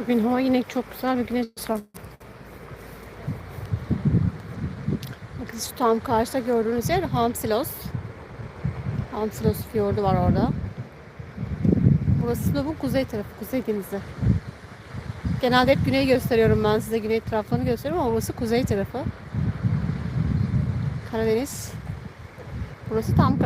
Bugün hava yine çok güzel bir güneş var. Bakın şu tam karşıda gördüğünüz yer Hamsilos. Hamsilos fiyordu var orada. Burası da bu kuzey tarafı, kuzey denizi. Genelde hep güneyi gösteriyorum ben size. Güney taraflarını gösteriyorum ama burası kuzey tarafı. Karadeniz. Burası tam